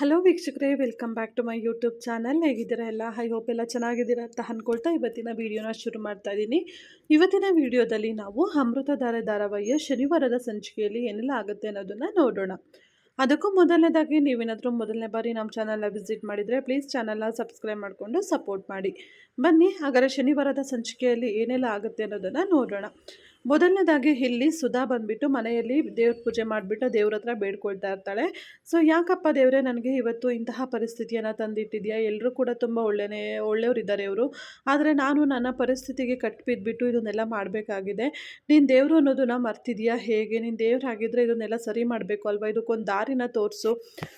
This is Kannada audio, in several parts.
ಹಲೋ ವೀಕ್ಷಕರೇ. Welcome back to my YouTube channel ಹೇಗಿದ್ದೀರಾ ಎಲ್ಲ? ಐ ಹೋಪ್ ಎಲ್ಲ ಚೆನ್ನಾಗಿದ್ದೀರಾ ಅಂತ ಅಂದ್ಕೊಳ್ತಾ ಇವತ್ತಿನ ವೀಡಿಯೋನ ಶುರು ಮಾಡ್ತಾ ಇದ್ದೀನಿ. ಇವತ್ತಿನ ವಿಡಿಯೋದಲ್ಲಿ ನಾವು ಅಮೃತಧಾರೆ ಧಾರಾವಾಹಿಯ ಶನಿವಾರದ ಸಂಚಿಕೆಯಲ್ಲಿ ಏನೆಲ್ಲ ಆಗುತ್ತೆ ಅನ್ನೋದನ್ನು ನೋಡೋಣ. ಅದಕ್ಕೂ ಮೊದಲನೇದಾಗಿ ನೀವೇನಾದರೂ ಮೊದಲನೇ ಬಾರಿ ನಮ್ಮ ಚಾನಲ್ನ ವಿಸಿಟ್ ಮಾಡಿದರೆ ಪ್ಲೀಸ್ ಚಾನಲ್ನ ಸಬ್ಸ್ಕ್ರೈಬ್ ಮಾಡಿಕೊಂಡು ಸಪೋರ್ಟ್ ಮಾಡಿ. ಬನ್ನಿ, ಹಾಗಾದರೆ ಶನಿವಾರದ ಸಂಚಿಕೆಯಲ್ಲಿ ಏನೆಲ್ಲ ಆಗುತ್ತೆ ಅನ್ನೋದನ್ನು ನೋಡೋಣ. ಮೊದಲನೇದಾಗಿ ಇಲ್ಲಿ ಸುಧಾ ಬಂದ್ಬಿಟ್ಟು ಮನೆಯಲ್ಲಿ ದೇವ್ರ ಪೂಜೆ ಮಾಡಿಬಿಟ್ಟು ದೇವ್ರ ಹತ್ರ ಬೇಡ್ಕೊಳ್ತಾ ಇರ್ತಾಳೆ. ಸೊ, ಯಾಕಪ್ಪ ದೇವರೇ ನನಗೆ ಇವತ್ತು ಇಂತಹ ಪರಿಸ್ಥಿತಿಯನ್ನು ತಂದಿಟ್ಟಿದೆಯಾ? ಎಲ್ಲರೂ ಕೂಡ ತುಂಬ ಒಳ್ಳೆಯೇ ಒಳ್ಳೆಯವರಿದ್ದಾರೆ ಇವರು. ಆದರೆ ನಾನು ನನ್ನ ಪರಿಸ್ಥಿತಿಗೆ ಕಟ್ಟಿಬಿದ್ಬಿಟ್ಟು ಇದನ್ನೆಲ್ಲ ಮಾಡಬೇಕಾಗಿದೆ. ನೀನು ದೇವರು ಅನ್ನೋದನ್ನ ಮರ್ತಿದ್ಯಾ? ಹೇಗೆ? ನೀನು ಹಾಗಿದ್ರೆ ಇದನ್ನೆಲ್ಲ ಸರಿ ಮಾಡಬೇಕು ಅಲ್ವಾ? ಇದಕ್ಕೊಂದು ದಾರಿನ ತೋರಿಸು.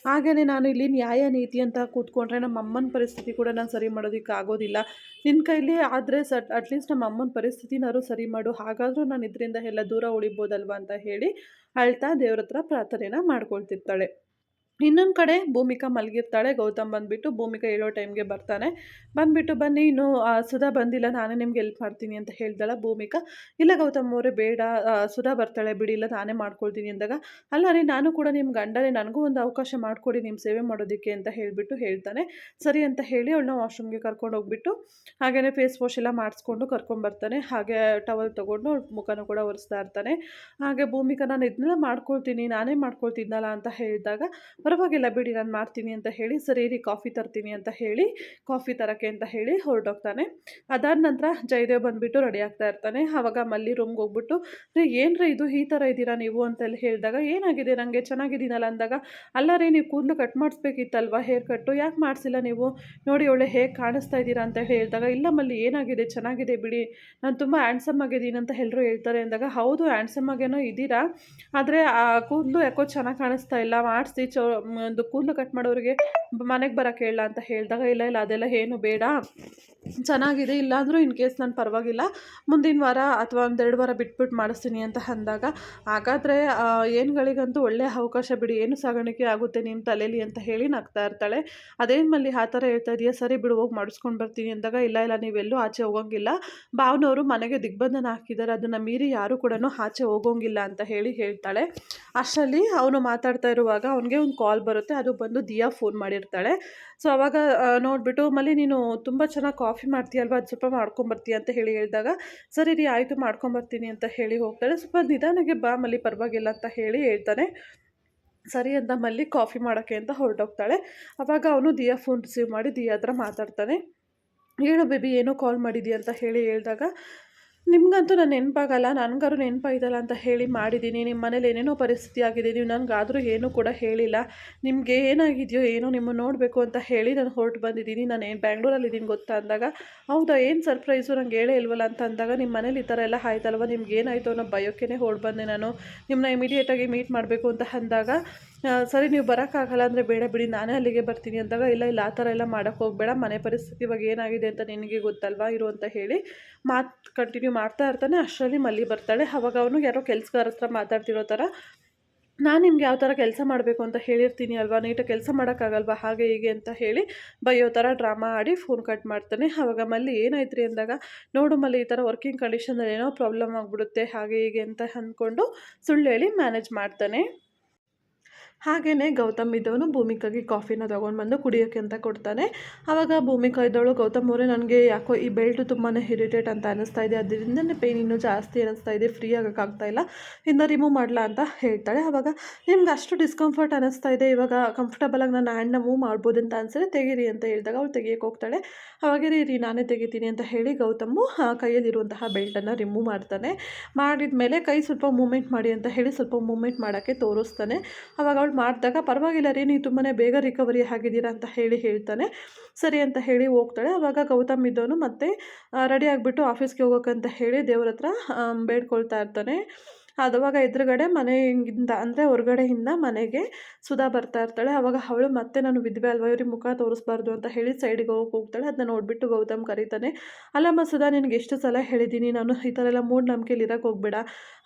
ಹಾಗೆಯೇ ನಾನು ಇಲ್ಲಿ ನ್ಯಾಯ ನೀತಿ ಅಂತ ಕೂತ್ಕೊಂಡ್ರೆ ನಮ್ಮ ಅಮ್ಮನ ಪರಿಸ್ಥಿತಿ ಕೂಡ ನಾನು ಸರಿ ಮಾಡೋದಕ್ಕೆ ಆಗೋದಿಲ್ಲ ನಿನ್ನ ಕೈಲಿ ಆದರೆ ಸಟ್ ಅಟ್ಲೀಸ್ಟ್ ನಮ್ಮ ಅಮ್ಮನ ಪರಿಸ್ಥಿತಿನಾದ್ರು ಸರಿ ಮಾಡು. ಹಾಗಾದರೂ ನಾನು ಇದರಿಂದ ಎಲ್ಲ ದೂರ ಉಳಿಬೋದಲ್ವಾ ಅಂತ ಹೇಳಿ ಅಳ್ತಾ ದೇವ್ರ ಹತ್ರ ಪ್ರಾರ್ಥನೆನ ಮಾಡ್ಕೊಳ್ತಿರ್ತಾಳೆ. ಇನ್ನೊಂದು ಕಡೆ ಭೂಮಿಕಾ ಮಲಗಿರ್ತಾಳೆ, ಗೌತಮ್ ಬಂದುಬಿಟ್ಟು ಭೂಮಿಕಾ ಹೇಳೋ ಟೈಮ್ಗೆ ಬರ್ತಾನೆ. ಬಂದುಬಿಟ್ಟು ಬನ್ನಿ, ಇನ್ನು ಸುಧಾ ಬಂದಿಲ್ಲ, ನಾನೇ ನಿಮ್ಗೆ ಹೆಲ್ಪ್ ಮಾಡ್ತೀನಿ ಅಂತ ಹೇಳ್ದಾಳ ಭೂಮಿಕಾ. ಇಲ್ಲ ಗೌತಮ್ ಅವರೇ, ಬೇಡ ಸುಧಾ ಬರ್ತಾಳೆ ಬಿಡಿ, ಇಲ್ಲ ನಾನೇ ಮಾಡ್ಕೊಳ್ತೀನಿ ಅಂದಾಗ. ಅಲ್ಲ ರೀ ನಾನು ಕೂಡ ನಿಮ್ಮ ಗಂಡನೇ, ನನಗೂ ಒಂದು ಅವಕಾಶ ಮಾಡಿಕೊಡಿ ನಿಮ್ಮ ಸೇವೆ ಮಾಡೋದಕ್ಕೆ ಅಂತ ಹೇಳಿಬಿಟ್ಟು ಹೇಳ್ತಾನೆ. ಸರಿ ಅಂತ ಹೇಳಿ ಅವಳನ್ನ ವಾಶ್ರೂಮ್ಗೆ ಕರ್ಕೊಂಡು ಹೋಗ್ಬಿಟ್ಟು ಹಾಗೆಯೇ ಫೇಸ್ ವಾಶ್ ಎಲ್ಲ ಮಾಡಿಸ್ಕೊಂಡು ಕರ್ಕೊಂಬರ್ತಾನೆ ಹಾಗೆ ಟವಲ್ ತೊಗೊಂಡು ಅವ್ಳ ಮುಖನೂ ಕೂಡ ಒರೆಸ್ತಾ ಇರ್ತಾನೆ. ಹಾಗೆ ಭೂಮಿಕಾ, ನಾನು ಇದನ್ನೆಲ್ಲ ಮಾಡ್ಕೊಳ್ತೀನಿ, ನಾನೇ ಮಾಡ್ಕೊಳ್ತಿದ್ನಲ್ಲ ಅಂತ ಹೇಳಿದಾಗ ಪರವಾಗಿಲ್ಲ ಬಿಡಿ, ನಾನು ಮಾಡ್ತೀನಿ ಅಂತ ಹೇಳಿ, ಸರಿ ರೀ ಕಾಫಿ ತರ್ತೀನಿ ಅಂತ ಹೇಳಿ, ಕಾಫಿ ತರಕ್ಕೆ ಅಂತ ಹೇಳಿ ಹೊರಟೋಗ್ತಾನೆ. ಅದಾದ ನಂತರ ಜಯದೇವ್ ಬಂದುಬಿಟ್ಟು ರೆಡಿ ಆಗ್ತಾ ಇರ್ತಾನೆ. ಆವಾಗ ಮಲ್ಲಿ ರೂಮ್ಗೆ ಹೋಗ್ಬಿಟ್ಟು, ರೀ, ಏನ್ರಿ ಇದು? ಈ ಥರ ಇದ್ದೀರಾ ನೀವು? ಅಂತೆಲ್ಲ ಹೇಳಿದಾಗ, ಏನಾಗಿದೆ? ನನಗೆ ಚೆನ್ನಾಗಿದ್ದೀನಲ್ಲ. ಅಂದಾಗ, ಅಲ್ಲ ರೀ, ನೀವು ಕೂದಲು ಕಟ್ ಮಾಡಿಸ್ಬೇಕಿತ್ತಲ್ವ? ಹೇರ್ ಕಟ್ಟು ಯಾಕೆ ಮಾಡಿಸಿಲ್ಲ ನೀವು? ನೋಡಿ ಒಳ್ಳೆ ಹೇಗೆ ಕಾಣಿಸ್ತಾ ಇದ್ದೀರಾ? ಅಂತ ಹೇಳಿದಾಗ, ಇಲ್ಲ ಮಲ್ಲಿ, ಏನಾಗಿದೆ? ಚೆನ್ನಾಗಿದೆ ಬಿಡಿ. ನಾನು ತುಂಬ ಹ್ಯಾಂಡ್ಸಮ್ ಆಗಿದ್ದೀನಿ ಅಂತ ಎಲ್ಲರೂ ಹೇಳ್ತಾರೆ. ಅಂದಾಗ, ಹೌದು ಹ್ಯಾಂಡ್ಸಮ್ ಆಗೇನೋ ಇದ್ದೀರಾ, ಆದರೆ ಆ ಕೂದಲು ಯಾಕೋ ಚೆನ್ನಾಗಿ ಕಾಣಿಸ್ತಾ ಇಲ್ಲ, ಮಾಡಿಸಿ, ಚೋ ಒಂದು ಕೂದಲು ಕಟ್ ಮಾಡೋರಿಗೆ ಮನೆಗೆ ಬರೋಕ್ಕೆ ಹೇಳ ಅಂತ ಹೇಳಿದಾಗ, ಇಲ್ಲ ಇಲ್ಲ, ಅದೆಲ್ಲ ಏನು ಬೇಡ. ಚೆನ್ನಾಗಿದೆ, ಇಲ್ಲಾಂದರೂ ಇನ್ ಕೇಸ್ ನಾನು ಪರವಾಗಿಲ್ಲ. ಮುಂದಿನ ವಾರ ಅಥವಾ ಒಂದೆರಡು ವಾರ ಬಿಟ್ಬಿಟ್ಟು ಮಾಡಿಸ್ತೀನಿ ಅಂತ ಅಂದಾಗ, ಹಾಗಾದರೆ ಏನುಗಳಿಗಂತೂ ಒಳ್ಳೆಯ ಅವಕಾಶ ಬಿಡಿ, ಏನು ಸಾಗಾಣಿಕೆ ಆಗುತ್ತೆ ನಿಮ್ಮ ತಲೆಯಲ್ಲಿ ಅಂತ ಹೇಳಿ ನಗ್ತಾ ಇರ್ತಾಳೆ. ಅದೇನು ಮಲ್ಲಿ ಆ ಥರ ಹೇಳ್ತಾ ಇದೆಯಾ, ಸರಿ ಬಿಡು, ಹೋಗಿ ಮಾಡಿಸ್ಕೊಂಡು ಬರ್ತೀನಿ ಅಂದಾಗ, ಇಲ್ಲ ಇಲ್ಲ, ನೀವೆಲ್ಲೂ ಆಚೆ ಹೋಗೋಂಗಿಲ್ಲ. ಭಾವನವರು ಮನೆಗೆ ದಿಗ್ಬಂಧನ ಹಾಕಿದ್ದಾರೆ, ಅದನ್ನು ಮೀರಿ ಯಾರು ಕೂಡ ಆಚೆ ಹೋಗೋಂಗಿಲ್ಲ ಅಂತ ಹೇಳಿ ಹೇಳ್ತಾಳೆ. ಅಷ್ಟರಲ್ಲಿ ಅವನು ಮಾತಾಡ್ತಾ ಇರುವಾಗ, ಅವನಿಗೆ ಒಂದು ಕಾಲ್ ಬರುತ್ತೆ, ಅದು ಬಂದು ದಿಯಾ ಫೋನ್ ಮಾಡಿರ್ತಾಳೆ. ಸೊ ಅವಾಗ ನೋಡಿಬಿಟ್ಟು, ಮಲ್ಲಿ, ನೀನು ತುಂಬ ಚೆನ್ನಾಗಿ ಕಾಫಿ ಮಾಡ್ತೀಯಲ್ವಾ ಅದು ಸ್ವಲ್ಪ ಮಾಡ್ಕೊಂಬರ್ತೀಯ ಅಂತ ಹೇಳಿ ಹೇಳಿದಾಗ, ಸರಿ ರೀ, ಆಯಿತು, ಮಾಡ್ಕೊಂಬರ್ತೀನಿ ಅಂತ ಹೇಳಿ ಹೋಗ್ತಾಳೆ. ಸ್ವಲ್ಪ ನಿಧಾನಕ್ಕೆ ಬಾ ಮಲ್ಲಿ, ಪರವಾಗಿಲ್ಲ ಅಂತ ಹೇಳಿ ಹೇಳ್ತಾನೆ. ಸರಿ ಅಂತ ಮಲ್ಲಿ ಕಾಫಿ ಮಾಡೋಕ್ಕೆ ಅಂತ ಹೊರಟೋಗ್ತಾಳೆ. ಅವಾಗ ಅವನು ದಿಯಾ ಫೋನ್ ರಿಸೀವ್ ಮಾಡಿ, ದಿಯಾ ಹತ್ರ ಮಾತಾಡ್ತಾನೆ. ಹೇಳು ಬೇಬಿ, ಏನೋ ಕಾಲ್ ಮಾಡಿದೀಯ? ಅಂತ ಹೇಳಿ ಹೇಳಿದಾಗ ನಿಮ್ಗಂತೂ ನಾನು ನೆನಪಾಗಲ್ಲ, ನನಗಾರು ನೆನಪಾಯ್ತಲ್ಲ ಅಂತ ಹೇಳಿ ಮಾಡಿದ್ದೀನಿ ನಿಮ್ಮ ಮನೇಲಿ ಏನೇನೋ ಪರಿಸ್ಥಿತಿ ಆಗಿದೆ, ನೀವು ನನಗಾದರೂ ಏನೂ ಕೂಡ ಹೇಳಿಲ್ಲ. ನಿಮಗೆ ಏನಾಗಿದೆಯೋ ಏನೋ ನಿಮ್ಮನ್ನು ನೋಡಬೇಕು ಅಂತ ಹೇಳಿ ನಾನು ಹೊರಟು ಬಂದಿದ್ದೀನಿ. ನಾನು ಏನು ಬ್ಯಾಂಗ್ಳೂರಲ್ಲಿದ್ದೀನಿ ಗೊತ್ತಾ ಅಂದಾಗ, ಹೌದಾ, ಏನು ಸರ್ಪ್ರೈಸು ನಂಗೆ ಹೇಳೇ ಇಲ್ವಲ್ಲ ಅಂತ ಅಂದಾಗ ನಿಮ್ಮ ಮನೇಲಿ ಈ ಥರ ಎಲ್ಲ ಆಯ್ತಲ್ವ, ನಿಮ್ಗೆ ಏನಾಯಿತು ಅನ್ನೋ ಭಯಕ್ಕೇ ಹೊರಟು ಬಂದೆ ನಾನು. ನಿಮ್ಮನ್ನ ಇಮಿಡಿಯೇಟಾಗಿ ಮೀಟ್ ಮಾಡಬೇಕು ಅಂತ ಅಂದಾಗ ಸರಿ, ನೀವು ಬರೋಕ್ಕಾಗಲ್ಲ ಅಂದರೆ ಬೇಡ ಬಿಡಿ, ನಾನೇ ಅಲ್ಲಿಗೆ ಬರ್ತೀನಿ ಅಂದಾಗ, ಇಲ್ಲ ಇಲ್ಲ, ಆ ಥರ ಎಲ್ಲ ಮಾಡೋಕ್ಕೆ ಹೋಗಬೇಡ, ಮನೆ ಪರಿಸ್ಥಿತಿ ಇವಾಗ ಏನಾಗಿದೆ ಅಂತ ನಿನಗೆ ಗೊತ್ತಲ್ವಾ? ಇರು ಅಂತ ಹೇಳಿ ಮಾತು ಕಂಟಿನ್ಯೂ ಮಾಡ್ತಾ ಇರ್ತಾನೆ, ಅಷ್ಟರಲ್ಲಿ ಮಲ್ಲಿ ಬರ್ತಾಳೆ. ಅವಾಗ ಅವನು ಯಾರೋ ಕೆಲಸಗಾರ ಹತ್ರ ಮಾತಾಡ್ತಿರೋ ಥರ, ನಾನು ನಿಮ್ಗೆ ಯಾವ ಥರ ಕೆಲಸ ಮಾಡಬೇಕು ಅಂತ ಹೇಳಿರ್ತೀನಿ ಅಲ್ವಾ? ನೀಟಾಗಿ ಕೆಲಸ ಮಾಡೋಕ್ಕಾಗಲ್ವಾ? ಹಾಗೆ, ಹೀಗೆ ಅಂತ ಹೇಳಿ ಬೈಯೋ ಥರ ಡ್ರಾಮಾ ಆಡಿ ಫೋನ್ ಕಟ್ ಮಾಡ್ತಾನೆ. ಅವಾಗ ಮಲ್ಲಿ ಏನಾಯ್ತು ರೀ ಅಂದಾಗ, ನೋಡು ಮಲ್ಲಿ, ಈ ಥರ ವರ್ಕಿಂಗ್ ಕಂಡೀಷನಲ್ಲಿ ಏನೋ ಪ್ರಾಬ್ಲಮ್ ಆಗಿಬಿಡುತ್ತೆ, ಹಾಗೆ, ಹೀಗೆ ಅಂತ ಅಂದ್ಕೊಂಡು ಸುಳ್ಳು ಹೇಳಿ ಮ್ಯಾನೇಜ್ ಮಾಡ್ತಾನೆ. ಹಾಗೆಯೇ ಗೌತಮ್ ಇದ್ದವನು ಭೂಮಿಕಾಗೆ ಕಾಫಿನ ತೊಗೊಂಡು ಬಂದು ಕುಡಿಯೋಕ್ಕೆ ಅಂತ ಕೊಡ್ತಾನೆ. ಆವಾಗ ಭೂಮಿಕಾ ಇದ್ದವಳು, ಗೌತಮ್ ಅವರೇ, ನನಗೆ ಯಾಕೋ ಈ ಬೆಲ್ಟ್ ತುಂಬಾ ಇರಿಟೇಟ್ ಅಂತ ಅನ್ನಿಸ್ತಾ ಇದೆ. ಅದರಿಂದನೇ ಪೇಯ್ನ್ ಇನ್ನೂ ಜಾಸ್ತಿ ಅನ್ನಿಸ್ತಾ ಇದೆ, ಫ್ರೀ ಆಗೋಕ್ಕಾಗ್ತಾ ಇಲ್ಲ. ಇನ್ನು ರಿಮೂವ್ ಮಾಡಲಾ ಅಂತ ಹೇಳ್ತಾಳೆ. ಆವಾಗ ನಿಮ್ಗೆ ಅಷ್ಟು ಡಿಸ್ಕಂಫರ್ಟ್ ಅನ್ನಿಸ್ತಾ ಇದೆ. ಇವಾಗ ಕಂಫರ್ಟಬಲಾಗಿ ನಾನು ಹ್ಯಾಂಡ್ನ ಮೂವ್ ಮಾಡ್ಬೋದು ಅಂತ ಅನ್ಸಿದ್ರೆ ತೆಗೀರಿ ಅಂತ ಹೇಳಿದಾಗ ಅವಳು ತೆಗಿಯೋಕೆ ಹೋಗ್ತಾಳೆ. ಅವಾಗ, ರೀ ನಾನೇ ತೆಗಿತೀನಿ ಅಂತ ಹೇಳಿ ಗೌತಮ್ಮು ಕೈಯಲ್ಲಿರುವಂತಹ ಬೆಲ್ಟನ್ನು ರಿಮೂವ್ ಮಾಡ್ತಾನೆ. ಮಾಡಿದ ಮೇಲೆ ಕೈ ಸ್ವಲ್ಪ ಮೂಮೆಂಟ್ ಮಾಡಿ ಅಂತ ಹೇಳಿ ಸ್ವಲ್ಪ ಮೂಮೆಂಟ್ ಮಾಡೋಕ್ಕೆ ತೋರಿಸ್ತಾನೆ. ಅವಾಗ ಅವಳು ಮಾಡಿದಾಗ ಪರವಾಗಿಲ್ಲ ರೀ, ನೀವು ತುಂಬಾ ಬೇಗ ರಿಕವರಿ ಆಗಿದ್ದೀರಾ ಅಂತ ಹೇಳಿ ಹೇಳ್ತಾನೆ. ಸರಿ ಅಂತ ಹೇಳಿ ಹೋಗ್ತಾಳೆ. ಅವಾಗ ಗೌತಮ್ ಇದ್ದವನು ಮತ್ತೆ ರೆಡಿ ಆಗಿಬಿಟ್ಟು ಆಫೀಸ್ಗೆ ಹೋಗೋಕ್ಕಂತ ಹೇಳಿ ದೇವ್ರ ಹತ್ರ ಬೇಡ್ಕೊಳ್ತಾ ಇರ್ತಾನೆ. ಅದುವಾಗ ಎದುರುಗಡೆ ಮನೆಯಿಂದ ಅಂದರೆ ಹೊರಗಡೆಯಿಂದ ಮನೆಗೆ ಸುಧಾ ಬರ್ತಾ ಇರ್ತಾಳೆ. ಅವಾಗ ಅವಳು, ಮತ್ತೆ ನಾನು ವಿದ್ವೆ ಅಲ್ವಾ? ಇವ್ರಿಗೆ ಮುಖ ತೋರಿಸ್ಬಾರ್ದು ಅಂತ ಹೇಳಿ ಸೈಡಿಗೆ ಹೋಗಿ ಹೋಗ್ತಾಳೆ. ಅದನ್ನ ನೋಡಿಬಿಟ್ಟು ಗೌತಮ್ ಕರೀತಾನೆ, ಅಲ್ಲಮ್ಮ ಸುಧಾ, ನಿನಗೆ ಎಷ್ಟು ಸಲ ಹೇಳಿದ್ದೀನಿ ನಾನು ಈ ಥರ ಎಲ್ಲ ಮೂಢನಂಬಿಕೆಲಿ ಇರೋಕೆ ಹೋಗ್ಬೇಡ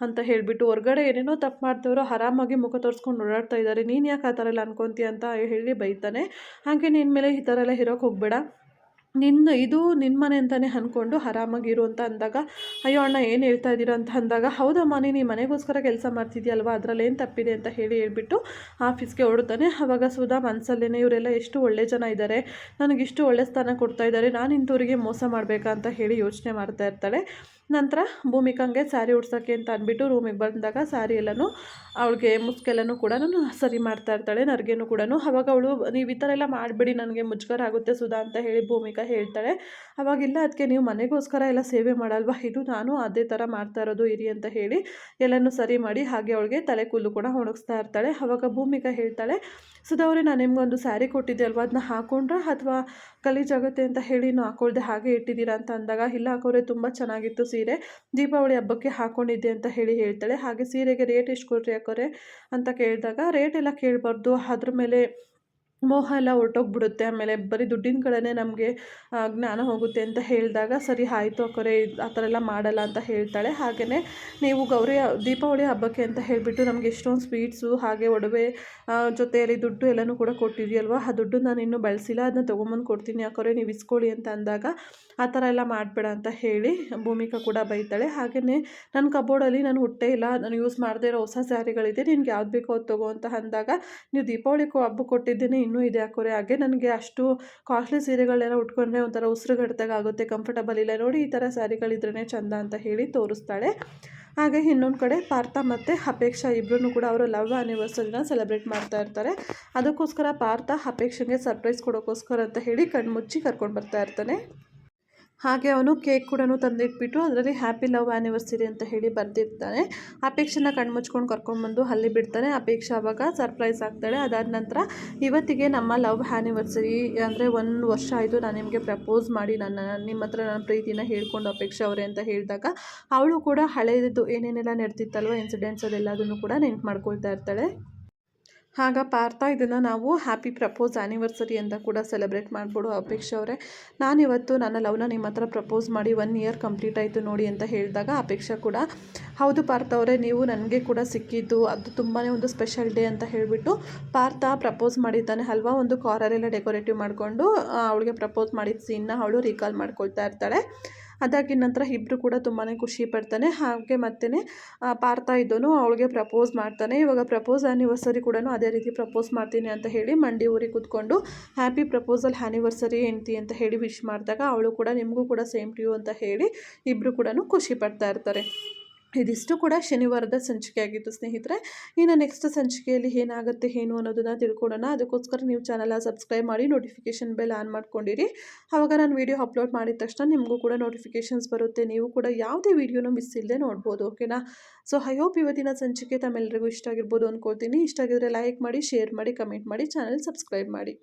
ಅಂತ ಹೇಳಿಬಿಟ್ಟು ಹೊರಗಡೆ ಏನೇನೋ ತಪ್ಪು ಮಾಡ್ತವ್ರು ಆರಾಮಾಗಿ ಮುಖ ತೋರಿಸ್ಕೊಂಡು ಓಡಾಡ್ತಾ ಇದ್ದಾರೆ ನೀನು ಯಾಕೆ ಆ ಥರ ಎಲ್ಲ ಅನ್ಕೊತೀಯ? ಅಂತ ಹೇಳಿ ಬೈತಾನೆ. ಹಾಗೆ ನಿನ್ನ ಮೇಲೆ ಈ ಥರ ಎಲ್ಲ ಇರೋಕೆ ಹೋಗ್ಬೇಡ. ನಿನ್ನ ಇದು ನಿನ್ನ ಮನೆ ಅಂತಲೇ ಅಂದ್ಕೊಂಡು ಆರಾಮಾಗಿರು ಅಂತ ಅಂದಾಗ, ಅಯ್ಯೋ ಅಣ್ಣ, ಏನು ಹೇಳ್ತಾ ಇದ್ದೀರಾ? ಅಂತ ಅಂದಾಗ, ಹೌದಮ್ಮ, ನೀನು ಮನೆಗೋಸ್ಕರ ಕೆಲಸ ಮಾಡ್ತಿದ್ಯಲ್ವ? ಏನು ತಪ್ಪಿದೆ ಅಂತ ಹೇಳಿ ಹೇಳ್ಬಿಟ್ಟು ಆಫೀಸ್ಗೆ ಹೊರಡ್ತಾನೆ ಆವಾಗ ಸುಧಾ ಮನಸ್ಸಲ್ಲೇ ಇವರೆಲ್ಲ ಎಷ್ಟು ಒಳ್ಳೆ ಜನ ಇದ್ದಾರೆ ನನಗಿಷ್ಟು ಒಳ್ಳೆ ಸ್ಥಾನ ಕೊಡ್ತಾ ಇದ್ದಾರೆ ನಾನು ಇಂಥವ್ರಿಗೆ ಮೋಸ ಮಾಡಬೇಕಾ? ಅಂತ ಹೇಳಿ ಯೋಚನೆ ಮಾಡ್ತಾ ಇರ್ತಾಳೆ. ನಂತರ ಭೂಮಿಕಂಗೆ ಸ್ಯಾರಿ ಉಡ್ಸೋಕ್ಕೆ ಅಂತ ಅಂದ್ಬಿಟ್ಟು ರೂಮಿಗೆ ಬಂದಾಗ ಸ್ಯಾರಿ ಎಲ್ಲನೂ, ಅವಳಿಗೆ ಮುಸ್ಕೆಲ್ಲನೂ ಕೂಡ ನಾನು ಸರಿ ಮಾಡ್ತಾ ಇರ್ತಾಳೆ, ನರ್ಗೆನೂ ಕೂಡ ಅವಾಗ ಅವಳು, ನೀವು ಈ ಥರ ಎಲ್ಲ ಮಾಡಿಬಿಡಿ, ನನಗೆ ಮುಜುಗರ ಆಗುತ್ತೆ ಸುಧಾ ಅಂತ ಹೇಳಿ ಭೂಮಿಕಾ ಹೇಳ್ತಾಳೆ. ಅವಾಗಿಲ್ಲ ಅದಕ್ಕೆ ನೀವು ಮನೆಗೋಸ್ಕರ ಎಲ್ಲ ಸೇವೆ ಮಾಡಲ್ವಾ? ಇದು ನಾನು ಅದೇ ಥರ ಮಾಡ್ತಾ ಇರೋದು, ಇರಿ ಅಂತ ಹೇಳಿ ಎಲ್ಲನೂ ಸರಿ ಮಾಡಿ ಹಾಗೆ ಅವಳಿಗೆ ತಲೆ ಕೂದಲು ಕೂಡ ಒಣಗಿಸ್ತಾ ಇರ್ತಾಳೆ. ಅವಾಗ ಭೂಮಿಕಾ ಹೇಳ್ತಾಳೆ, ಸುಧಾ ಅವರೇ, ನಾನು ನಿಮ್ಗೊಂದು ಸ್ಯಾರಿ ಕೊಟ್ಟಿದ್ದೆ ಅಲ್ವಾ? ಅದನ್ನ ಹಾಕೊಂಡ್ರೆ? ಅಥವಾ ಗಲೀಜಾಗುತ್ತೆ ಅಂತ ಹೇಳಿ ನೀವು ಹಾಕೊಳ್ದೆ ಹಾಗೆ ಇಟ್ಟಿದ್ದೀರಾ? ಅಂತ ಅಂದಾಗ, ಇಲ್ಲ ಹಾಕೋರೆ ತುಂಬ ಚೆನ್ನಾಗಿತ್ತು ಸೀರೆ ದೀಪಾವಳಿ ಹಬ್ಬಕ್ಕೆ ಹಾಕ್ಕೊಂಡಿದ್ದೆ ಅಂತ ಹೇಳಿ ಹೇಳ್ತಾಳೆ. ಹಾಗೆ ಸೀರೆಗೆ ರೇಟ್ ಎಷ್ಟು ಕೊಡ್ರಿ ಯಾಕೋರೆ ಅಂತ ಕೇಳಿದಾಗ ರೇಟ್ ಎಲ್ಲ ಕೇಳಬಾರ್ದು. ಅದ್ರ ಮೇಲೆ ಮೋಹ ಎಲ್ಲ ಹೊರ್ಟೋಗ್ಬಿಡುತ್ತೆ. ಆಮೇಲೆ ಬರೀ ದುಡ್ಡಿನ ಕಡೆನೇ ನಮಗೆ ಜ್ಞಾನ ಹೋಗುತ್ತೆ ಅಂತ ಹೇಳಿದಾಗ, ಸರಿ ಆಯಿತು ಅಕ್ಕರೆ ಆ ಥರ ಎಲ್ಲ ಮಾಡಲ್ಲ ಅಂತ ಹೇಳ್ತಾಳೆ. ಹಾಗೆಯೇ ನೀವು ಗೌರಿ, ದೀಪಾವಳಿ ಹಬ್ಬಕ್ಕೆ ಅಂತ ಹೇಳಿಬಿಟ್ಟು ನಮಗೆ ಎಷ್ಟೊಂದು ಸ್ವೀಟ್ಸು, ಹಾಗೆ ಒಡವೆ ಜೊತೆಯಲ್ಲಿ ದುಡ್ಡು ಎಲ್ಲನೂ ಕೂಡ ಕೊಟ್ಟಿದೆಯಲ್ವ ಆ ದುಡ್ಡು ನಾನು ಇನ್ನೂ ಬಳಸಿಲ್ಲ, ಅದನ್ನ ತೊಗೊಂಬಂದು ಕೊಡ್ತೀನಿ ಅಕ್ಕರೆ, ನೀವು ಇಸ್ಕೊಳ್ಳಿ ಅಂತ ಅಂದಾಗ ಆ ಥರ ಎಲ್ಲ ಮಾಡಬೇಡ ಅಂತ ಹೇಳಿ ಭೂಮಿಕಾ ಕೂಡ ಬೈತಾಳೆ. ಹಾಗೆಯೇ ನನ್ನ ಕಬೋರ್ಡಲ್ಲಿ ನಾನು ಹುಟ್ಟೇ ಇಲ್ಲ, ನಾನು ಯೂಸ್ ಮಾಡದೇ ಇರೋ ಹೊಸ ಸ್ಯಾರಿಗಳಿದೆ, ನಿನ್ಗೆ ಯಾವ್ದು ಬೇಕೋ ಅದು ತಗೋ ಅಂತ ಅಂದಾಗ, ನೀವು ದೀಪಾವಳಿ ಹಬ್ಬ ಕೊಟ್ಟಿದ್ದೇನೆ ಇನ್ನೂ ಇದೆ ಹಾಕೋರೆ ಹಾಗೆ ನನಗೆ ಅಷ್ಟು ಕಾಸ್ಟ್ಲಿ ಸೀರೆಗಳನ್ನೆಲ್ಲ ಉಟ್ಕೊಂಡ್ರೆ ಒಂಥರ ಆಗುತ್ತೆ ಕಂಫರ್ಟಬಲ್ ಇಲ್ಲ. ನೋಡಿ ಈ ಥರ ಸ್ಯಾರಿಗಳಿದ್ರೇ ಚಂದ ಅಂತ ಹೇಳಿ ತೋರಿಸ್ತಾಳೆ. ಹಾಗೆ ಇನ್ನೊಂದು ಕಡೆ ಪಾರ್ಥ ಮತ್ತು ಅಪೇಕ್ಷಾ ಇಬ್ಬರೂ ಕೂಡ ಅವರು ಲವ್ ಆ್ಯನಿವರ್ಸರಿನ ಸೆಲೆಬ್ರೇಟ್ ಮಾಡ್ತಾ ಇರ್ತಾರೆ. ಅದಕ್ಕೋಸ್ಕರ ಪಾರ್ಥ ಅಪೇಕ್ಷೆಗೆ ಸರ್ಪ್ರೈಸ್ ಕೊಡೋಕ್ಕೋಸ್ಕರ ಅಂತ ಹೇಳಿ ಕಣ್ಮುಚ್ಚಿ ಕರ್ಕೊಂಡು ಬರ್ತಾ ಇರ್ತಾನೆ. ಹಾಗೆ ಅವನು ಕೇಕ್ ಕೂಡ ತಂದಿಟ್ಬಿಟ್ಟು ಅದರಲ್ಲಿ ಹ್ಯಾಪಿ ಲವ್ ಆ್ಯನಿವರ್ಸರಿ ಅಂತ ಹೇಳಿ ಬರೆದಿರ್ತಾನೆ. ಅಪೇಕ್ಷೆನ ಕಣ್ಮುಚ್ಕೊಂಡು ಕರ್ಕೊಂಡ್ಬಂದು ಅಲ್ಲಿ ಬಿಡ್ತಾನೆ. ಅಪೇಕ್ಷೆ ಆವಾಗ ಸರ್ಪ್ರೈಸ್ ಆಗ್ತಾಳೆ. ಅದಾದ ನಂತರ ಇವತ್ತಿಗೆ ನಮ್ಮ ಲವ್ ಆ್ಯನಿವರ್ಸರಿ ಅಂದರೆ ಒಂದು ವರ್ಷ ಆಯಿತು ನಾನು ನಿಮಗೆ ಪ್ರಪೋಸ್ ಮಾಡಿ ನನ್ನ ನಿಮ್ಮ ಹತ್ರ ನನ್ನ ಪ್ರೀತಿನ ಹೇಳ್ಕೊಂಡು ಅಪೇಕ್ಷೆ ಅವರೇ ಅಂತ ಹೇಳಿದಾಗ ಅವಳು ಕೂಡ ಹಳೆಯದು ಏನೇನೆಲ್ಲ ನಡೆದಿತ್ತಲ್ವ ಇನ್ಸಿಡೆಂಟ್ಸ್ ಅದೆಲ್ಲದನ್ನು ಕೂಡ ನೆನ್ಪು ಮಾಡ್ಕೊಳ್ತಾ ಇರ್ತಾಳೆ. ಆಗ ಪಾರ್ಥ ಇದನ್ನು ನಾವು ಹ್ಯಾಪಿ ಪ್ರಪೋಸ್ ಆ್ಯನಿವರ್ಸರಿ ಅಂತ ಕೂಡ ಸೆಲೆಬ್ರೇಟ್ ಮಾಡ್ಬೋದು ಅಪೇಕ್ಷೆ ಅವರೇ. ನಾನಿವತ್ತು ನನ್ನ ಲವ್ನ ನಿಮ್ಮ ಹತ್ರ ಪ್ರಪೋಸ್ ಮಾಡಿ ಒನ್ ಇಯರ್ ಕಂಪ್ಲೀಟ್ ಆಯಿತು ನೋಡಿ ಅಂತ ಹೇಳಿದಾಗ ಅಪೇಕ್ಷಾ ಕೂಡ. ಹೌದು ಪಾರ್ಥ ಅವರೇ, ನೀವು ನನಗೆ ಕೂಡ ಸಿಕ್ಕಿದ್ದು, ಅದು ತುಂಬಾ ಒಂದು ಸ್ಪೆಷಲ್ ಡೇ ಅಂತ ಹೇಳಿಬಿಟ್ಟು ಪಾರ್ಥ ಪ್ರಪೋಸ್ ಮಾಡಿದ್ದಾನೆ ಅಲ್ವಾ? ಒಂದು ಕಾರರೆಲ್ಲ ಡೆಕೋರೇಟಿವ್ ಮಾಡಿಕೊಂಡು ಅವಳಿಗೆ ಪ್ರಪೋಸ್ ಮಾಡಿದ ಸೀನ್ನ ಅವಳು ರೀಕಾಲ್ ಮಾಡ್ಕೊಳ್ತಾ ಇರ್ತಾಳೆ. ಅದಾಗಿದ ನಂತರ ಇಬ್ಬರು ಕೂಡ ತುಂಬಾ ಖುಷಿ ಪಡ್ತಾನೆ. ಹಾಗೆ ಮತ್ತೆ ಪಾರ್ಥ ಇದ್ದನು ಅವಳಿಗೆ ಪ್ರಪೋಸ್ ಮಾಡ್ತಾನೆ. ಇವಾಗ ಪ್ರಪೋಸ್ ಆ್ಯನಿವರ್ಸರಿ ಕೂಡ ಅದೇ ರೀತಿ ಪ್ರಪೋಸ್ ಮಾಡ್ತೀನಿ ಅಂತ ಹೇಳಿ ಮಂಡಿ ಊರಿಗೆ ಕೂತ್ಕೊಂಡು ಹ್ಯಾಪಿ ಪ್ರಪೋಸಲ್ ಆ್ಯನಿವರ್ಸರಿ ಹೆಂಡ್ತಿ ಅಂತ ಹೇಳಿ ವಿಶ್ ಮಾಡಿದಾಗ, ಅವಳು ಕೂಡ ನಿಮಗೂ ಕೂಡ ಸೇಮ್ ಟು ಯು ಅಂತ ಹೇಳಿ ಇಬ್ಬರು ಕೂಡ ಖುಷಿ ಪಡ್ತಾ ಇರ್ತಾರೆ. ಇದಿಷ್ಟು ಕೂಡ ಶನಿವಾರದ ಸಂಚಿಕೆ ಆಗಿತ್ತು, ಸ್ನೇಹಿತರೆ. ಇನ್ನು ನೆಕ್ಸ್ಟ್ ಸಂಚಿಕೆಯಲ್ಲಿ ಏನಾಗುತ್ತೆ, ಏನು ಅನ್ನೋದನ್ನು ತಿಳ್ಕೊಡೋಣ ಅದಕ್ಕೋಸ್ಕರ ನೀವು ಚಾನಲ ಸಬ್ಸ್ಕ್ರೈಬ್ ಮಾಡಿ ನೋಟಿಫಿಕೇಷನ್ ಬೆಲ್ ಆನ್ ಮಾಡ್ಕೊಂಡಿರಿ. ಆವಾಗ ನಾನು ವೀಡಿಯೋ ಅಪ್ಲೋಡ್ ಮಾಡಿದ ತಕ್ಷಣ ನಿಮಗೂ ಕೂಡ ನೋಟಿಫಿಕೇಷನ್ಸ್ ಬರುತ್ತೆ. ನೀವು ಕೂಡ ಯಾವುದೇ ವೀಡಿಯೋನೂ ಮಿಸ್ ಇಲ್ಲದೆ ನೋಡ್ಬೋದು ಓಕೆನಾ ಸೊ ಐ ಹೋಪ್ ಇವತ್ತಿನ ಸಂಚಿಕೆ ತಮ್ಮೆಲ್ಲರಿಗೂ ಇಷ್ಟ ಆಗಿರ್ಬೋದು ಅಂದ್ಕೊಳ್ತೀನಿ ಇಷ್ಟ ಆಗಿದ್ರೆ ಲೈಕ್ ಮಾಡಿ ಶೇರ್ ಮಾಡಿ ಕಮೆಂಟ್ ಮಾಡಿ ಚಾನಲ್ ಸಬ್ಸ್ಕ್ರೈಬ್ ಮಾಡಿ.